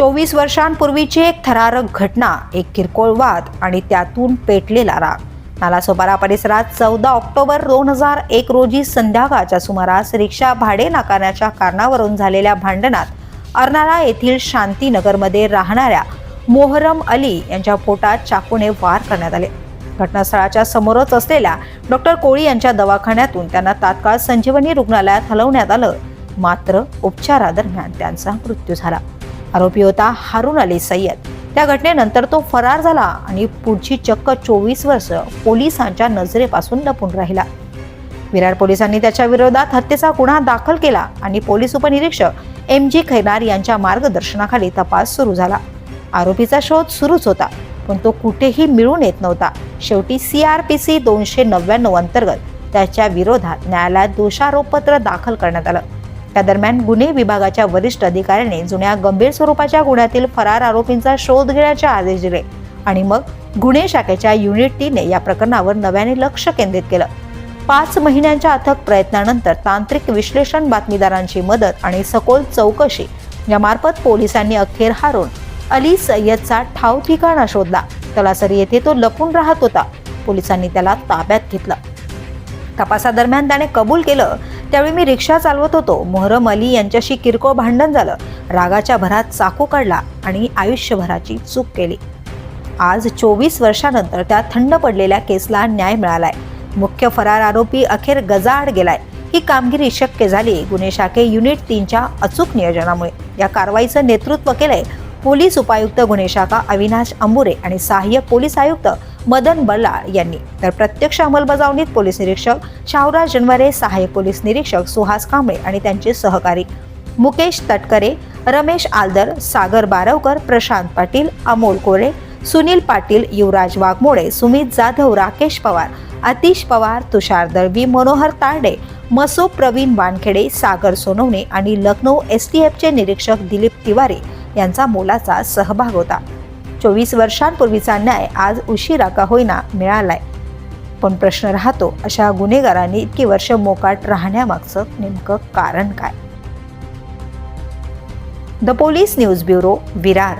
चोवीस वर्षांपूर्वीची एक थरारक घटना एक किरकोळ वाद आणि त्यातून पेटलेला राग. नालासोपारा परिसरात चौदा ऑक्टोबर दोन हजार एक रोजी संध्याकाळच्या सुमारास रिक्षा भाडे नाकारण्याच्या कारणावरून झालेल्या भांडणात अर्नाळा येथील शांतीनगरमध्ये राहणाऱ्या मोहरम अली यांच्या पोटात चाकूने वार करण्यात आले. घटनास्थळाच्या समोरच असलेल्या डॉक्टर कोळी यांच्या दवाखान्यातून त्यांना तात्काळ संजीवनी रुग्णालयात हलवण्यात आलं. मात्र उपचारादरम्यान त्यांचा मृत्यू झाला. आरोपी होता हारून अली सय्यद. त्या घटनेनंतर तो फरार झाला आणि पुढची चक्क चोवीस वर्ष पोलिसांच्या नजरेपासून लपून राहिला. विरार पोलिसांनी त्याच्या विरोधात हत्येचा गुन्हा दाखल केला आणि पोलीस उपनिरीक्षक एम जी खैनार यांच्या मार्गदर्शनाखाली तपास सुरू झाला. आरोपीचा शोध सुरूच होता पण तो कुठेही मिळून येत नव्हता. शेवटी सी आर पी सी दोनशे नव्याण्णव अंतर्गत त्याच्या विरोधात न्यायालयात दोषारोपपत्र दाखल करण्यात आलं. त्या दरम्यान गुन्हे विभागाच्या वरिष्ठ अधिकाऱ्याने जुन्या गंभीर स्वरूपाच्या गुन्ह्यातील फरार आरोपींचा शोध घेण्याचे आदेश दिले. आणि मग गुन्हे शाखेच्या युनिट टीने या प्रकरणावर नव्याने लक्ष केंद्रित केलं. पाच महिन्यांच्या अथक प्रयत्नानंतर तांत्रिक विश्लेषण बातमीदारांची मदत आणि सखोल चौकशी यामार्फत पोलिसांनी अखेर हारून अली सय्यदचा ठाव ठिकाणा शोधला. तलासरी येथे तो लपून राहत होता. पोलिसांनी त्याला ताब्यात घेतलं. तपासादरम्यान त्याने कबूल केलं त्यावेळी मी रिक्षा चालवत होतो. मोहरम अली यांच्याशी किरकोळ भांडण झालं. रागाच्या भरात चाकू काढला आणि आयुष्यभराची चूक केली. आज चोवीस वर्षानंतर त्या थंड पडलेल्या केसला न्याय मिळालाय. मुख्य फरार आरोपी अखेर गजाआड गेलाय. ही कामगिरी शक्य झाली. गुन्हे शाखे युनिट तीनच्या अचूक नियोजनामुळे. या कारवाईचं नेतृत्व केलंय पोलीस उपायुक्त गुन्हे शाखा अविनाश अंबुरे आणि सहाय्यक पोलीस आयुक्त मदन बल्लाळ यांनी. तर प्रत्यक्ष अंमलबजावणीत पोलीस निरीक्षक शाहराज जनवरे सहाय्यक पोलीस निरीक्षक सुहास कांबळे आणि त्यांचे सहकारी मुकेश तटकरे रमेश आलदर सागर बारवकर प्रशांत पाटील अमोल कोरे सुनील पाटील युवराज वाघमोडे सुमित जाधव राकेश पवार आतिश पवार तुषार दळवी मनोहर तांडे मसो प्रवीण वानखेडे सागर सोनवणे आणि लखनौ एस टी एफचे निरीक्षक दिलीप तिवारी यांचा मोलाचा सहभाग होता. चोवीस वर्षांपूर्वीचा न्याय आज उशिरा का होईना मिळालाय. पण प्रश्न राहतो अशा गुन्हेगारांनी इतकी वर्ष मोकाट राहण्यामागचं नेमकं कारण काय? The police news bureau Virar.